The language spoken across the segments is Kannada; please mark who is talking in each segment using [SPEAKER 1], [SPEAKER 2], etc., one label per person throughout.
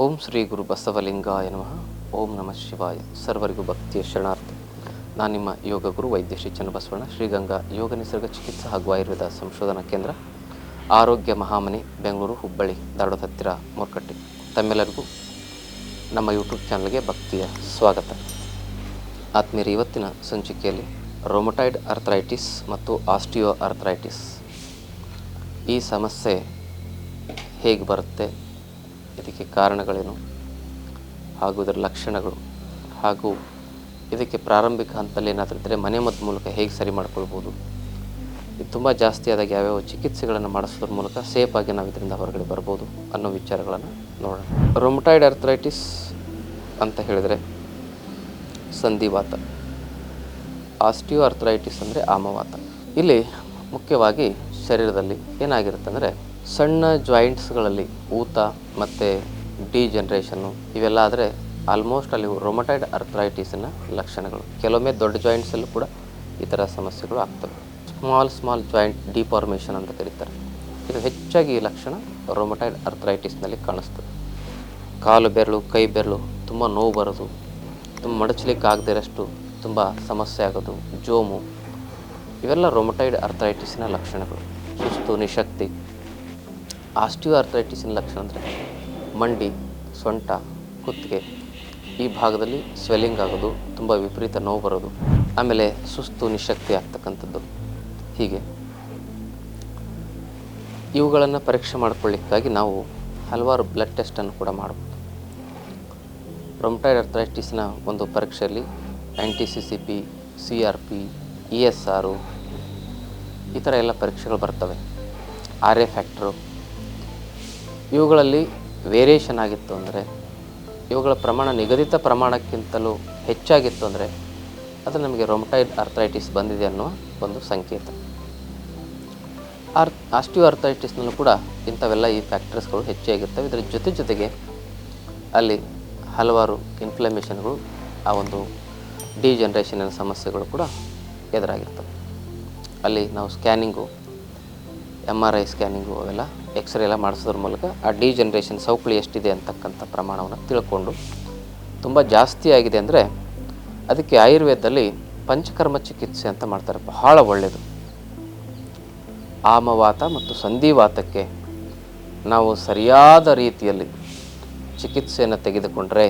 [SPEAKER 1] ಓಂ ಶ್ರೀ ಗುರು ಬಸವಲಿಂಗಾಯ ನಮಃ. ಓಂ ನಮಃ ಶಿವಾಯ. ಸರ್ವರಿಗೂ ಭಕ್ತಿಯ ಶರಣಾರ್ಥಿ. ನಾನು ನಿಮ್ಮ ಯೋಗ ಗುರು ವೈದ್ಯ ಶ್ರೀ ಚನ್ನಬಸವಣ್ಣ, ಶ್ರೀಗಂಗಾ ಯೋಗ ನಿಸರ್ಗ ಚಿಕಿತ್ಸಾ ಹಾಗೂ ಆಯುರ್ವೇದ ಸಂಶೋಧನಾ ಕೇಂದ್ರ, ಆರೋಗ್ಯ ಮಹಾಮನೆ, ಬೆಂಗಳೂರು, ಹುಬ್ಬಳ್ಳಿ ಧಾರವಾಡ ಹತ್ತಿರ ಮೂರ್ಕಟ್ಟಿ. ತಮ್ಮೆಲ್ಲರಿಗೂ ನಮ್ಮ ಯೂಟ್ಯೂಬ್ ಚಾನಲ್ಗೆ ಭಕ್ತಿಯ ಸ್ವಾಗತ. ಆತ್ಮೀಯರ, ಇವತ್ತಿನ ಸಂಚಿಕೆಯಲ್ಲಿ ರೊಮೊಟೈಡ್ ಅರ್ಥರೈಟಿಸ್ ಮತ್ತು ಆಸ್ಟಿಯೋ ಅರ್ಥರೈಟಿಸ್ ಈ ಸಮಸ್ಯೆ ಹೇಗೆ ಬರುತ್ತೆ? ಇದಕ್ಕೆ ಕಾರಣಗಳೇನು? ಹಾಗೂ ಇದರ ಲಕ್ಷಣಗಳು? ಹಾಗೂ ಇದಕ್ಕೆ ಪ್ರಾರಂಭಿಕ ಹಂತದಲ್ಲಿ ಏನಾದರೂ ಇದ್ದರೆ ಮನೆಮದ್ದು ಮೂಲಕ ಹೇಗೆ ಸರಿ ಮಾಡ್ಕೊಳ್ಬೋದು? ಇದು ತುಂಬ ಜಾಸ್ತಿ ಆದಾಗ ಯಾವ್ಯಾವ ಚಿಕಿತ್ಸೆಗಳನ್ನು ಮಾಡಿಸೋದ್ರ ಮೂಲಕ ಸೇಫಾಗಿ ನಾವು ಇದರಿಂದ ಹೊರಗಡೆ ಬರ್ಬೋದು ಅನ್ನೋ ವಿಚಾರಗಳನ್ನು ನೋಡೋಣ. ರೊಮಟಾಯ್ಡ್ ಅರ್ಥರೈಟಿಸ್ ಅಂತ ಹೇಳಿದರೆ ಸಂಧಿವಾತ. ಆಸ್ಟಿಯೋ ಅರ್ಥರೈಟಿಸ್ ಅಂದರೆ ಆಮವಾತ. ಇಲ್ಲಿ ಮುಖ್ಯವಾಗಿ ಶರೀರದಲ್ಲಿ ಏನಾಗಿರುತ್ತೆ ಅಂದರೆ ಸಣ್ಣ ಜಾಯಿಂಟ್ಸ್ಗಳಲ್ಲಿ ಊತ ಮತ್ತು ಡಿಜನ್ರೇಷನ್ನು ಇವೆಲ್ಲ ಆದರೆ ಆಲ್ಮೋಸ್ಟ್ ಅಲ್ಲಿ ರೊಮಟೈಡ್ ಅರ್ಥ್ರೈಟಿಸಿನ ಲಕ್ಷಣಗಳು. ಕೆಲವೊಮ್ಮೆ ದೊಡ್ಡ ಜಾಯಿಂಟ್ಸಲ್ಲೂ ಕೂಡ ಈ ಥರ ಸಮಸ್ಯೆಗಳು ಆಗ್ತವೆ. ಸ್ಮಾಲ್ ಸ್ಮಾಲ್ ಜಾಯಿಂಟ್ ಡಿಫಾರ್ಮೇಷನ್ ಅಂತ ಕರೀತಾರೆ. ಇದು ಹೆಚ್ಚಾಗಿ ಈ ಲಕ್ಷಣ ರೊಮಟೈಡ್ ಅರ್ಥ್ರೈಟಿಸ್ನಲ್ಲಿ ಕಾಣಿಸ್ತದೆ. ಕಾಲು ಬೆರಳು, ಕೈ ಬೆರಳು ತುಂಬ ನೋವು ಬರೋದು, ತುಂಬ ಮಡಚಲಿಕ್ಕೆ ಆಗದೇ ಇರೋಷ್ಟು ತುಂಬ ಸಮಸ್ಯೆ ಆಗೋದು, ಜೋಮು, ಇವೆಲ್ಲ ರೊಮಟೈಡ್ ಅರ್ಥ್ರೈಟಿಸ್ನ ಲಕ್ಷಣಗಳು. ಸುಸ್ತು, ನಿಶಕ್ತಿ ಆಸ್ಟಿಯೋ ಆರ್ಥರೈಟಿಸಿನ ಲಕ್ಷಣ ಅಂದರೆ ಮಂಡಿ, ಸೊಂಟ, ಕುತ್ತಿಗೆ. ಈ ಭಾಗದಲ್ಲಿ ಸ್ವೆಲ್ಲಿಂಗ್ ಆಗೋದು, ತುಂಬ ವಿಪರೀತ ನೋವು ಬರೋದು, ಆಮೇಲೆ ಸುಸ್ತು, ನಿಶಕ್ತಿ ಆಗ್ತಕ್ಕಂಥದ್ದು. ಹೀಗೆ. ಇವುಗಳನ್ನು ಪರೀಕ್ಷೆ ಮಾಡಿಕೊಳ್ಳಿಕ್ಕಾಗಿ ನಾವು ಹಲವಾರು ಬ್ಲಡ್ ಟೆಸ್ಟನ್ನು ಕೂಡ ಮಾಡ್ಬೋದು. ರೊಮಟೈಡ್ ಅರ್ಥರೈಟಿಸ್ನ ಒಂದು ಪರೀಕ್ಷೆಯಲ್ಲಿ anti C C P C R P E S R ಈ ಥರ ಎಲ್ಲ ಪರೀಕ್ಷೆಗಳು ಬರ್ತವೆ. ಆರ್ ಎ ಫ್ಯಾಕ್ಟ್ರು ಇವುಗಳಲ್ಲಿ ವೇರಿಯೇಷನ್ ಆಗಿತ್ತು ಅಂದರೆ, ಇವುಗಳ ಪ್ರಮಾಣ ನಿಗದಿತ ಪ್ರಮಾಣಕ್ಕಿಂತಲೂ ಹೆಚ್ಚಾಗಿತ್ತು ಅಂದರೆ, ಅದು ನಮಗೆ ರೊಮಟೈಡ್ ಅರ್ಥರೈಟಿಸ್ ಬಂದಿದೆ ಅನ್ನುವ ಒಂದು ಸಂಕೇತ. ಆರ್ ಆಸ್ಟಿಯೋ ಅರ್ಥೈಟಿಸ್ನಲ್ಲೂ ಕೂಡ ಇಂಥವೆಲ್ಲ ಈ ಫ್ಯಾಕ್ಟರ್ಸ್ಗಳು ಹೆಚ್ಚಾಗಿರ್ತವೆ ಇದರ ಜೊತೆ ಜೊತೆಗೆ ಅಲ್ಲಿ ಹಲವಾರು ಇನ್ಫ್ಲಮೇಷನ್ಗಳು ಆ ಒಂದು ಡಿಜನ್ರೇಷನಿನ ಸಮಸ್ಯೆಗಳು ಕೂಡ ಎದುರಾಗಿರ್ತವೆ. ಅಲ್ಲಿ ನಾವು scanning M R I scanning ಅವೆಲ್ಲ ಎಕ್ಸ್ರೇ ಎಲ್ಲ ಮಾಡಿಸೋದ್ರ ಮೂಲಕ ಆ ಡಿ ಜನ್ರೇಷನ್ ಸೌಕಳಿ ಎಷ್ಟಿದೆ ಅಂತಕ್ಕಂಥ ಪ್ರಮಾಣವನ್ನು ತಿಳ್ಕೊಂಡು ತುಂಬ ಜಾಸ್ತಿ ಆಗಿದೆ ಅಂದರೆ ಅದಕ್ಕೆ ಆಯುರ್ವೇದದಲ್ಲಿ ಪಂಚಕರ್ಮ ಚಿಕಿತ್ಸೆ ಅಂತ ಮಾಡ್ತಾರೆ. ಬಹಳ ಒಳ್ಳೆಯದು ಆಮವಾತ ಮತ್ತು ಸಂಧಿವಾತಕ್ಕೆ ನಾವು ಸರಿಯಾದ ರೀತಿಯಲ್ಲಿ ಚಿಕಿತ್ಸೆಯನ್ನು ತೆಗೆದುಕೊಂಡರೆ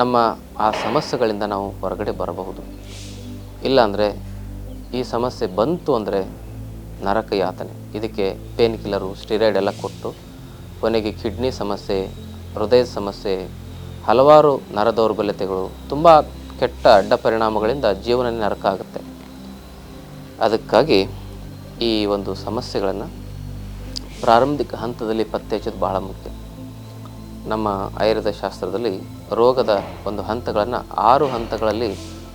[SPEAKER 1] ನಮ್ಮ ಆ ಸಮಸ್ಯೆಗಳಿಂದ ನಾವು ಹೊರಗಡೆ ಬರಬಹುದು. ಇಲ್ಲಾಂದರೆ ಈ ಸಮಸ್ಯೆ ಬಂತು ಅಂದರೆ ನರಕ ಯಾತನೆ ಇದಕ್ಕೆ ಪೇನ್ ಕಿಲ್ಲರು, ಸ್ಟಿರಾಯ್ಡ್ ಎಲ್ಲ ಕೊಟ್ಟು ಕೊನೆಗೆ ಕಿಡ್ನಿ ಸಮಸ್ಯೆ ಹೃದಯ ಸಮಸ್ಯೆ, ಹಲವಾರು ನರ ದೌರ್ಬಲ್ಯತೆಗಳು, ತುಂಬ ಕೆಟ್ಟ ಅಡ್ಡ ಪರಿಣಾಮಗಳಿಂದ ಜೀವನ ನರಕ ಆಗುತ್ತೆ. ಅದಕ್ಕಾಗಿ ಈ ಒಂದು ಸಮಸ್ಯೆಗಳನ್ನು ಪ್ರಾರಂಭಿಕ ಹಂತದಲ್ಲಿ ಪತ್ತೆ ಹಚ್ಚೋದು ಬಹಳ ಮುಖ್ಯ. ನಮ್ಮ ಆಯುರ್ವೇದ ಶಾಸ್ತ್ರದಲ್ಲಿ ರೋಗದ ಒಂದು ಹಂತಗಳನ್ನು ಆರು ಹಂತಗಳಲ್ಲಿ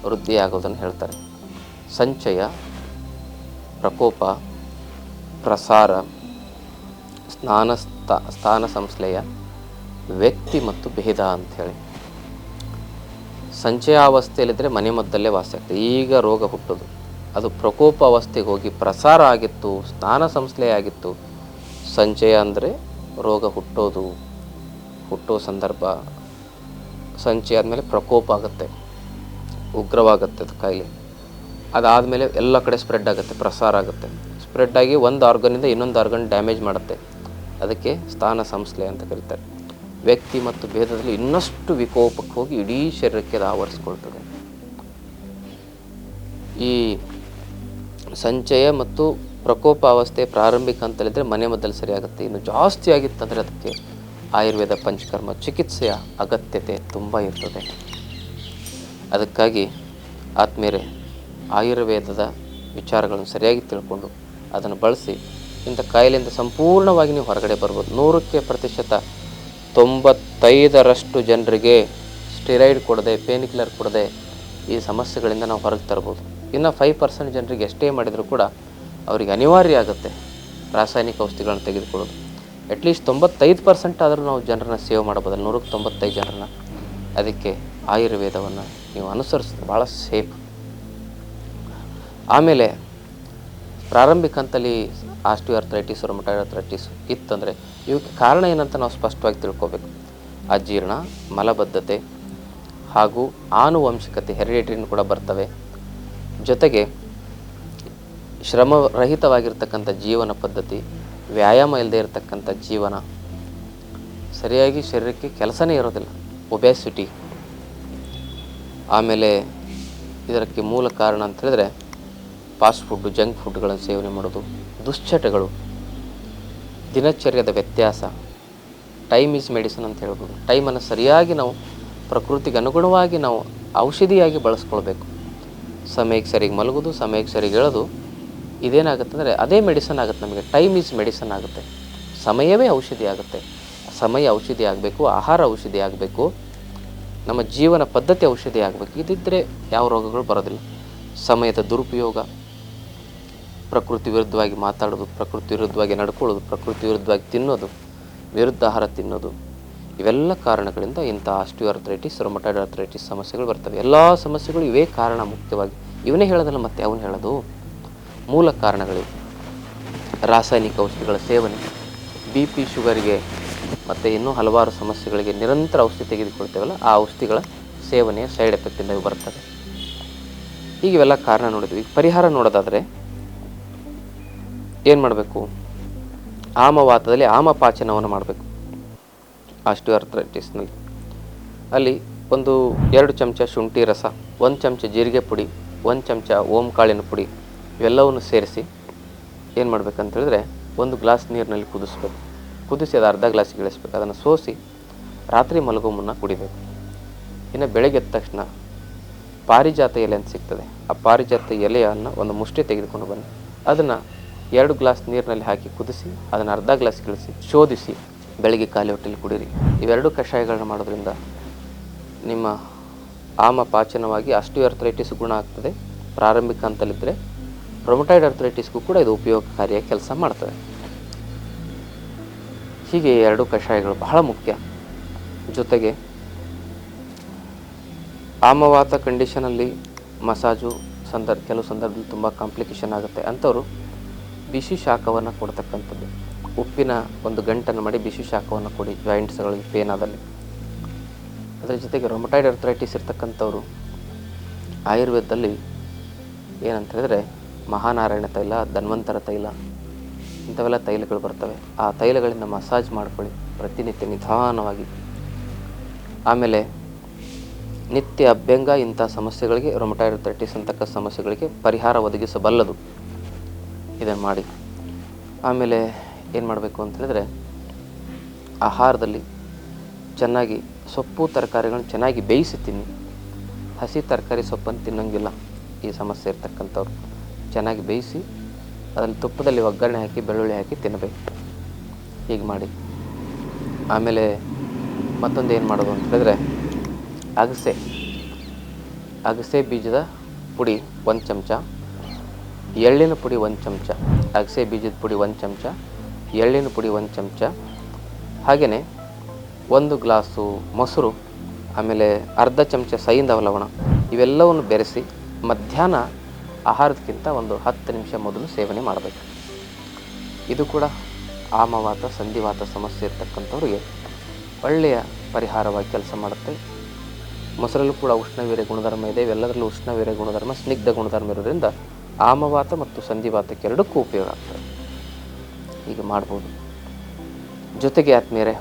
[SPEAKER 1] ವೃದ್ಧಿಯಾಗೋದನ್ನು ಹೇಳ್ತಾರೆ. ಸಂಚಯ, ಪ್ರಕೋಪ ಪ್ರಸಾರ, ಸ್ನಾನ ಸ್ಥಾ, ಸ್ಥಾನ ಸಂಶ್ಲೇಯ ವ್ಯಕ್ತಿ ಮತ್ತು ಭೇದ ಅಂಥೇಳಿ. ಸಂಚಯಾವಸ್ಥೆಯಲ್ಲಿದ್ದರೆ ಮನೆ ಮದ್ದಲ್ಲೇ ವಾಸಿ ಆಗ್ತದೆ ಈಗ ರೋಗ ಹುಟ್ಟೋದು. ಅದು ಪ್ರಕೋಪ ಅವಸ್ಥೆಗೆ ಹೋಗಿ ಪ್ರಸಾರ ಆಗಿತ್ತು, ಸ್ನಾನ ಸಂಶ್ಲೇಯ ಆಗಿತ್ತು. ಸಂಚಯ ಅಂದರೆ ರೋಗ ಹುಟ್ಟೋದು. ಹುಟ್ಟೋ ಸಂದರ್ಭ ಸಂಚಯ ಆದಮೇಲೆ ಪ್ರಕೋಪ ಆಗುತ್ತೆ. ಉಗ್ರವಾಗುತ್ತೆ ಅದು ಕಾಯಿಲೆ. ಅದಾದಮೇಲೆ ಎಲ್ಲ ಕಡೆ ಸ್ಪ್ರೆಡ್ ಆಗುತ್ತೆ, ಪ್ರಸಾರ ಆಗುತ್ತೆ. ಸ್ಪ್ರೆಡ್ ಆಗಿ ಒಂದು ಆರ್ಗನಿಂದ ಇನ್ನೊಂದು ಆರ್ಗನ್ ಡ್ಯಾಮೇಜ್ ಮಾಡುತ್ತೆ. ಅದಕ್ಕೆ ಸ್ಥಾನ ಸಂಸ್ಲೆ ಅಂತ ಕರೀತಾರೆ. ವ್ಯಕ್ತಿ ಮತ್ತು ಭೇದದಲ್ಲಿ ಇನ್ನಷ್ಟು ವಿಕೋಪಕ್ಕೆ ಹೋಗಿ ಇಡೀ ಶರೀರಕ್ಕೆ ಅದು ಆವರಿಸ್ಕೊಳ್ತದೆ. ಈ ಸಂಚಯ ಮತ್ತು ಪ್ರಕೋಪ ಅವಸ್ಥೆ ಪ್ರಾರಂಭಿಕ ಹಂತದಲ್ಲಿದ್ದರೆ ಮನೆ ಮದ್ದಲು ಸರಿಯಾಗುತ್ತೆ. ಇನ್ನು ಜಾಸ್ತಿ ಆಗಿತ್ತಂದರೆ ಅದಕ್ಕೆ ಆಯುರ್ವೇದ ಪಂಚಕರ್ಮ ಚಿಕಿತ್ಸೆಯ ಅಗತ್ಯತೆ ತುಂಬ ಇರ್ತದೆ. ಅದಕ್ಕಾಗಿ ಆತ್ಮೀಯರೇ, ಆಯುರ್ವೇದದ ವಿಚಾರಗಳನ್ನು ಸರಿಯಾಗಿ ತಿಳ್ಕೊಂಡು ಅದನ್ನು ಬಳಸಿ ಇಂಥ ಕಾಯಿಲೆಯಿಂದ ಸಂಪೂರ್ಣವಾಗಿ ನೀವು ಹೊರಗಡೆ ಬರ್ಬೋದು. ನೂರಕ್ಕೆ ಪ್ರತಿಶತ ತೊಂಬತ್ತೈದರಷ್ಟು ಜನರಿಗೆ ಸ್ಟಿರೈಡ್ ಕೊಡದೆ, ಪೇನ್ ಕಿಲ್ಲರ್ ಕೊಡದೆ ಈ ಸಮಸ್ಯೆಗಳಿಂದ ನಾವು ಹೊರಗೆ ತರ್ಬೋದು. ಇನ್ನು ಫೈವ್ ಪರ್ಸೆಂಟ್ ಜನರಿಗೆ ಎಷ್ಟೇ ಮಾಡಿದರೂ ಕೂಡ ಅವರಿಗೆ ಅನಿವಾರ್ಯ ಆಗುತ್ತೆ ರಾಸಾಯನಿಕ ಔಷಧಿಗಳನ್ನು ತೆಗೆದುಕೊಳ್ಳೋದು. ಅಟ್ಲೀಸ್ಟ್ ತೊಂಬತ್ತೈದು ಪರ್ಸೆಂಟ್ ಆದರೂ ನಾವು ಜನರನ್ನ ಸೇವ್ ಮಾಡ್ಬೋದು ನೂರಕ್ಕೆ ತೊಂಬತ್ತೈದು ಜನರನ್ನ. ಅದಕ್ಕೆ ಆಯುರ್ವೇದವನ್ನು ನೀವು ಅನುಸರಿಸೋದು ಭಾಳ ಸೇಫ್. ಆಮೇಲೆ ಪ್ರಾರಂಭಿಕ ಹಂತಲ್ಲಿ ಆಸ್ಟಿಯೋಆರ್ಥರೈಟಿಸ್ ರೊಮಟೈಡ್ ಅರ್ಥರೈಟಿಸ್ ಇತ್ತಂದರೆ ಇವಕ್ಕೆ ಕಾರಣ ಏನಂತ ನಾವು ಸ್ಪಷ್ಟವಾಗಿ ತಿಳ್ಕೊಬೇಕು. ಅಜೀರ್ಣ, ಮಲಬದ್ಧತೆ ಹಾಗೂ ಆನುವಂಶಿಕತೆ ಹೆರಿಡೇಟ್ರಿನೂ ಕೂಡ ಬರ್ತವೆ. ಜೊತೆಗೆ ಶ್ರಮರಹಿತವಾಗಿರ್ತಕ್ಕಂಥ ಜೀವನ ಪದ್ಧತಿ, ವ್ಯಾಯಾಮ ಇಲ್ಲದೆ ಇರತಕ್ಕಂಥ ಜೀವನ, ಸರಿಯಾಗಿ ಶರೀರಕ್ಕೆ ಕೆಲಸನೇ ಇರೋದಿಲ್ಲ ಒಬ್ಯಾಸಿಟಿ ಆಮೇಲೆ ಇದಕ್ಕೆ ಮೂಲ ಕಾರಣ ಅಂತ ಹೇಳಿದ್ರೆ ಫಾಸ್ಟ್ ಫುಡ್ಡು ಜಂಕ್ ಫುಡ್ಗಳನ್ನು ಸೇವನೆ ಮಾಡೋದು ದುಶ್ಚಟಗಳು. ದಿನಚರ್ಯದ ವ್ಯತ್ಯಾಸ. ಟೈಮ್ ಈಸ್ ಮೆಡಿಸನ್ ಅಂತ ಹೇಳ್ಬೋದು. ಟೈಮನ್ನು ಸರಿಯಾಗಿ ನಾವು ಪ್ರಕೃತಿಗೆ ಅನುಗುಣವಾಗಿ ನಾವು ಔಷಧಿಯಾಗಿ ಬಳಸ್ಕೊಳ್ಬೇಕು. ಸಮಯಕ್ಕೆ ಸರಿಗೆ ಮಲಗೋದು, ಸಮಯಕ್ಕೆ ಸರಿಗೆ ಹೇಳೋದು ಇದೇನಾಗುತ್ತೆ ಅಂದರೆ ಅದೇ ಮೆಡಿಸನ್ ಆಗುತ್ತೆ ನಮಗೆ. ಟೈಮ್ ಈಸ್ ಮೆಡಿಸನ್ ಆಗುತ್ತೆ. ಸಮಯವೇ ಔಷಧಿ ಆಗುತ್ತೆ. ಸಮಯ ಔಷಧಿ ಆಗಬೇಕು, ಆಹಾರ ಔಷಧಿ ಆಗಬೇಕು, ನಮ್ಮ ಜೀವನ ಪದ್ಧತಿ ಔಷಧಿ ಆಗಬೇಕು. ಇದಿದ್ದರೆ ಯಾವ ರೋಗಗಳು ಬರೋದಿಲ್ಲ. ಸಮಯದ ದುರುಪಯೋಗ. ಪ್ರಕೃತಿ ವಿರುದ್ಧವಾಗಿ ಮಾತಾಡೋದು, ಪ್ರಕೃತಿ ವಿರುದ್ಧವಾಗಿ ನಡ್ಕೊಳ್ಳೋದು, ಪ್ರಕೃತಿ ವಿರುದ್ಧವಾಗಿ ತಿನ್ನೋದು ವಿರುದ್ಧ ಆಹಾರ ತಿನ್ನೋದು, ಇವೆಲ್ಲ ಕಾರಣಗಳಿಂದ ಇಂಥ ಆಸ್ಟಿಯೋಆರ್ಥರೈಟಿಸ್, ರೊಮಟೈಡ್ ಆರ್ಥರೈಟಿಸ್ ಸಮಸ್ಯೆಗಳು ಬರ್ತವೆ. ಎಲ್ಲ ಸಮಸ್ಯೆಗಳು ಇವೇ ಕಾರಣ ಮುಖ್ಯವಾಗಿ. ಇವನೇ ಹೇಳೋದಲ್ಲ ಮತ್ತೆ ಅವನು ಹೇಳೋದು? ಮೂಲ ಕಾರಣಗಳಿವೆ ರಾಸಾಯನಿಕ ಔಷಧಿಗಳ ಸೇವನೆ ಬಿ ಪಿ ಶುಗರಿಗೆ ಮತ್ತು ಇನ್ನೂ ಹಲವಾರು ಸಮಸ್ಯೆಗಳಿಗೆ ನಿರಂತರ ಔಷಧಿ ತೆಗೆದುಕೊಳ್ತೇವಲ್ಲ, ಆ ಔಷಧಿಗಳ ಸೇವನೆಯ ಸೈಡ್ ಎಫೆಕ್ಟಿಂದ ಬರ್ತದೆ ಈಗ ಇವೆಲ್ಲ ಕಾರಣ ನೋಡಿದ್ವಿ. ಈಗ ಪರಿಹಾರ ನೋಡೋದಾದರೆ ಏನು ಮಾಡಬೇಕು? ಆಮವಾತದಲ್ಲಿ ಆಮಪಾಚನವನ್ನು ಮಾಡಬೇಕು. ಆಸ್ಟಿಯೋಆರ್ಥರೈಟಿಸ್ನಲ್ಲಿ ಅಲ್ಲಿ ಒಂದು ಎರಡು ಚಮಚ ಶುಂಠಿ ರಸ, ಒಂದು ಚಮಚ ಜೀರಿಗೆ ಪುಡಿ, ಒಂದು ಚಮಚ ಓಂ ಕಾಳಿನ ಪುಡಿ ಇವೆಲ್ಲವನ್ನು ಸೇರಿಸಿ ಏನು ಮಾಡ್ಬೇಕಂತೇಳಿದ್ರೆ ಒಂದು ಗ್ಲಾಸ್ ನೀರಿನಲ್ಲಿ ಕುದಿಸ್ಬೇಕು. ಕುದಿಸಿ ಅದು ಅರ್ಧ ಗ್ಲಾಸ್ ಇಳಿಸ್ಬೇಕು. ಅದನ್ನು ಸೋಸಿ ರಾತ್ರಿ ಮಲಗೋ ಮುನ್ನ ಕುಡಿಬೇಕು. ಇನ್ನು ಬೆಳಗ್ಗೆ ಎದ್ದ ತಕ್ಷಣ ಪಾರಿಜಾತ ಎಲೆ ಅಂತ ಸಿಗ್ತದೆ. ಆ ಪಾರಿಜಾತ ಎಲೆಯನ್ನು ಒಂದು ಮುಷ್ಟಿ ತೆಗೆದುಕೊಂಡು ಬನ್ನಿ. ಅದನ್ನು ಎರಡು ಗ್ಲಾಸ್ ನೀರಿನಲ್ಲಿ ಹಾಕಿ ಕುದಿಸಿ, ಅದನ್ನು ಅರ್ಧ ಗ್ಲಾಸ್ ಇಳಿಸಿ ಶೋಧಿಸಿ, ಬೆಳಗ್ಗೆ ಖಾಲಿ ಹೊಟ್ಟೆಲಿ ಕುಡೀರಿ. ಇವೆರಡು ಕಷಾಯಗಳನ್ನ ಮಾಡೋದ್ರಿಂದ ನಿಮ್ಮ ಆಮ ಪಾಚನವಾಗಿ ಆಸ್ಟಿಯೋಆರ್ಥರೈಟಿಸ್ ಗುಣ ಆಗ್ತದೆ. ಪ್ರಾರಂಭಿಕ ಅಂತಲಿದ್ದರೆ ರೊಮಟೈಡ್ ಆರ್ಥರೈಟಿಸ್ಗೂ ಕೂಡ ಇದು ಉಪಯೋಗಕಾರಿಯಾಗಿ ಕೆಲಸ ಮಾಡ್ತದೆ. ಹೀಗೆ ಎರಡು ಕಷಾಯಗಳು ಬಹಳ ಮುಖ್ಯ. ಜೊತೆಗೆ ಆಮವಾತ ಕಂಡೀಷನಲ್ಲಿ ಮಸಾಜು ಸಂದರ್ಭ ಕೆಲವು ಸಂದರ್ಭದಲ್ಲಿ ತುಂಬ ಕಾಂಪ್ಲಿಕೇಶನ್ ಆಗುತ್ತೆ. ಅಂಥವ್ರು ಬಿಸಿ ಶಾಖವನ್ನು ಕೊಡ್ತಕ್ಕಂಥದ್ದು. ಉಪ್ಪಿನ ಒಂದು ಗಂಟನ್ನು ಮಾಡಿ ಬಿಸಿ ಶಾಖವನ್ನು ಕೊಡಿ ಜಾಯಿಂಟ್ಸ್ಗಳಿಗೆ ಪೇನ್ ಆದಲ್ಲಿ. ಅದರ ಜೊತೆಗೆ ರೊಮಟೈಡ್ ಅರ್ಥರೈಟಿಸ್ ಇರ್ತಕ್ಕಂಥವ್ರು ಆಯುರ್ವೇದದಲ್ಲಿ ಏನಂತ ಹೇಳಿದ್ರೆ ಮಹಾನಾರಾಯಣ ತೈಲ, ಧನ್ವಂತರ ತೈಲ, ಇಂಥವೆಲ್ಲ ತೈಲಗಳು ಬರ್ತವೆ. ಆ ತೈಲಗಳಿಂದ ಮಸಾಜ್ ಮಾಡ್ಕೊಳ್ಳಿ. ಪ್ರತಿನಿತ್ಯ ನಿಧಾನವಾಗಿ. ಆಮೇಲೆ ನಿತ್ಯ ಅಭ್ಯಂಗ ಇಂಥ ಸಮಸ್ಯೆಗಳಿಗೆ ರೊಮಟೈಡ್ ಅರ್ಥರೈಟಿಸ್ ಅಂತಕ್ಕ ಸಮಸ್ಯೆಗಳಿಗೆ ಪರಿಹಾರ ಒದಗಿಸಬಲ್ಲದು. ಇದನ್ನು ಮಾಡಿ. ಆಮೇಲೆ ಏನು ಮಾಡಬೇಕು ಅಂತ ಹೇಳಿದ್ರೆ, ಆಹಾರದಲ್ಲಿ ಚೆನ್ನಾಗಿ ಸೊಪ್ಪು ತರಕಾರಿಗಳನ್ನ ಚೆನ್ನಾಗಿ ಬೇಯಿಸಿ ತಿನ್ನಿ. ಹಸಿ ತರಕಾರಿ ಸೊಪ್ಪನ್ನು ತಿನ್ನೋಂಗಿಲ್ಲ ಈ ಸಮಸ್ಯೆ ಇರ್ತಕ್ಕಂಥವ್ರು. ಚೆನ್ನಾಗಿ ಬೇಯಿಸಿ, ಅದರಲ್ಲಿ ತುಪ್ಪದಲ್ಲಿ ಒಗ್ಗರಣೆ ಹಾಕಿ, ಬೆಳ್ಳುಳ್ಳಿ ಹಾಕಿ ತಿನ್ನಬೇಕು ಹೀಗೆ ಮಾಡಿ. ಆಮೇಲೆ ಮತ್ತೊಂದು ಏನು ಮಾಡೋದು ಅಂತ ಹೇಳಿದ್ರೆ, ಅಗಸೆ. ಅಗಸೆ ಬೀಜದ ಪುಡಿ, ಒಂದು ಚಮಚ. ಎಳ್ಳಿನ ಪುಡಿ ಒಂದು ಚಮಚ, ಅಗಸೆ ಬೀಜದ ಪುಡಿ ಒಂದು ಚಮಚ, ಎಳ್ಳಿನ ಪುಡಿ ಒಂದು ಚಮಚ ಹಾಗೆಯೇ ಒಂದು ಗ್ಲಾಸು ಮೊಸರು, ಆಮೇಲೆ ಅರ್ಧ ಚಮಚ ಸೈಯಿಂದ ಲವಣ ಇವೆಲ್ಲವನ್ನು ಬೆರೆಸಿ ಮಧ್ಯಾಹ್ನ ಆಹಾರದಕ್ಕಿಂತ ಒಂದು ಹತ್ತು ನಿಮಿಷ ಮೊದಲು ಸೇವನೆ ಮಾಡಬೇಕು. ಇದು ಕೂಡ ಆಮವಾತ ಸಂಧಿವಾತ ಸಮಸ್ಯೆ ಇರ್ತಕ್ಕಂಥವ್ರಿಗೆ ಒಳ್ಳೆಯ ಪರಿಹಾರವಾಗಿ ಕೆಲಸ ಮಾಡುತ್ತೆ. ಮೊಸರಲ್ಲೂ ಕೂಡ ಉಷ್ಣವೀರ್ಯ ಗುಣಧರ್ಮ ಇದೆ, ಇವೆಲ್ಲದರಲ್ಲೂ ಉಷ್ಣವೀರ್ಯ ಗುಣಧರ್ಮ, ಸ್ನಿಗ್ಧ ಗುಣಧರ್ಮ ಇರೋದ್ರಿಂದ ಆಮವಾತ ಮತ್ತು ಸಂಧಿವಾತಕ್ಕೆ ಎರಡಕ್ಕೂ ಉಪಯೋಗ ಆಗ್ತದೆ. ಈಗ ಮಾಡ್ಬೋದು. ಜೊತೆಗೆ ಆತ್ಮೀಯರೇ,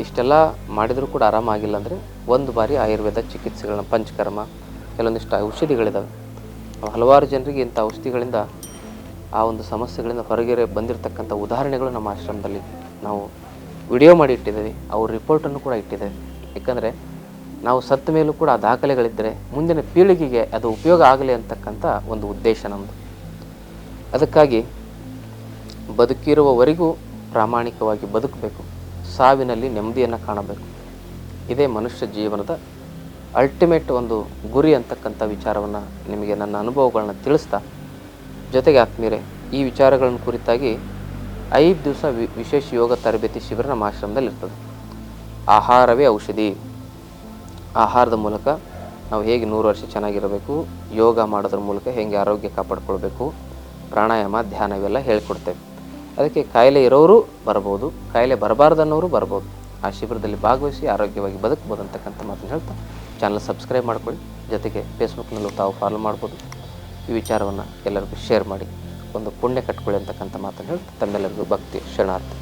[SPEAKER 1] ಇಷ್ಟೆಲ್ಲ ಮಾಡಿದರೂ ಕೂಡ ಆರಾಮಾಗಿಲ್ಲ ಅಂದರೆ ಒಂದು ಬಾರಿ ಆಯುರ್ವೇದ ಚಿಕಿತ್ಸೆಗಳನ್ನ ಪಂಚಕರ್ಮ, ಕೆಲವೊಂದಿಷ್ಟು ಔಷಧಿಗಳಿದ್ದಾವೆ ಹಲವಾರು ಜನರಿಗೆ ಇಂಥ ಔಷಧಿಗಳಿಂದ ಆ ಒಂದು ಸಮಸ್ಯೆಗಳಿಂದ ಹೊರಗೆ ಬಂದಿರತಕ್ಕಂಥ ಉದಾಹರಣೆಗಳು ನಮ್ಮ ಆಶ್ರಮದಲ್ಲಿ ನಾವು ವಿಡಿಯೋ ಮಾಡಿ ಇಟ್ಟಿದ್ದೀವಿ. ಅವ್ರ ರಿಪೋರ್ಟನ್ನು ಕೂಡ ಇಟ್ಟಿದ್ದೇವೆ. ಯಾಕಂದರೆ ನಾವು ಸತ್ತ ಮೇಲೂ ಕೂಡ ಆ ದಾಖಲೆಗಳಿದ್ದರೆ ಮುಂದಿನ ಪೀಳಿಗೆಗೆ ಅದು ಉಪಯೋಗ ಆಗಲಿ ಅಂತಕ್ಕಂಥ ಒಂದು ಉದ್ದೇಶ ನಮ್ಮದು ಅದಕ್ಕಾಗಿ ಬದುಕಿರುವವರೆಗೂ ಪ್ರಾಮಾಣಿಕವಾಗಿ ಬದುಕಬೇಕು. ಸಾವಿನಲ್ಲಿ ನೆಮ್ಮದಿಯನ್ನು ಕಾಣಬೇಕು. ಇದೇ ಮನುಷ್ಯ ಜೀವನದ ಅಲ್ಟಿಮೇಟ್ ಒಂದು ಗುರಿ ಅಂತಕ್ಕಂಥ ವಿಚಾರವನ್ನು ನಿಮಗೆ ನನ್ನ ಅನುಭವಗಳನ್ನ ತಿಳಿಸ್ತಾ, ಜೊತೆಗೆ ಆತ್ಮೀಯರೇ, ಈ ವಿಚಾರಗಳನ್ನು ಕುರಿತಾಗಿ ಐದು ದಿವಸ ವಿಶೇಷ ಯೋಗ ತರಬೇತಿ ಶಿಬಿರ ನಮ್ಮ ಆಶ್ರಮದಲ್ಲಿ ಇರ್ತದೆ ಆಹಾರವೇ ಔಷಧಿ. ಆಹಾರದ ಮೂಲಕ ನಾವು ಹೇಗೆ ನೂರು ವರ್ಷ ಚೆನ್ನಾಗಿರಬೇಕು, ಯೋಗ ಮಾಡೋದ್ರ ಮೂಲಕ ಹೇಗೆ ಆರೋಗ್ಯ ಕಾಪಾಡ್ಕೊಳ್ಬೇಕು, ಪ್ರಾಣಾಯಾಮ, ಧ್ಯಾನ ಇವೆಲ್ಲ ಹೇಳ್ಕೊಡ್ತೇವೆ. ಅದಕ್ಕೆ ಕಾಯಿಲೆ ಇರೋರು ಬರ್ಬೋದು, ಕಾಯಿಲೆ ಬರಬಾರ್ದನ್ನೋರು ಬರ್ಬೋದು. ಆ ಶಿಬಿರದಲ್ಲಿ ಭಾಗವಹಿಸಿ ಆರೋಗ್ಯವಾಗಿ ಬದುಕ್ಬೋದು ಅಂತಕ್ಕಂಥ ಮಾತನ್ನು ಹೇಳ್ತಾ, ಚಾನಲ್ ಸಬ್ಸ್ಕ್ರೈಬ್ ಮಾಡ್ಕೊಳ್ಳಿ. ಜೊತೆಗೆ ಫೇಸ್ಬುಕ್ನಲ್ಲೂ ತಾವು ಫಾಲೋ ಮಾಡ್ಬೋದು. ಈ ವಿಚಾರವನ್ನು ಎಲ್ಲರಿಗೂ ಶೇರ್ ಮಾಡಿ. ಒಂದು ಪುಣ್ಯ ಕಟ್ಕೊಳ್ಳಿ ಅಂತಕ್ಕಂಥ ಮಾತನ್ನು ಹೇಳ್ತಾ, ತಮ್ಮೆಲ್ಲರಿಗೂ ಭಕ್ತಿ, ಶರಣಾರ್ಥಿ.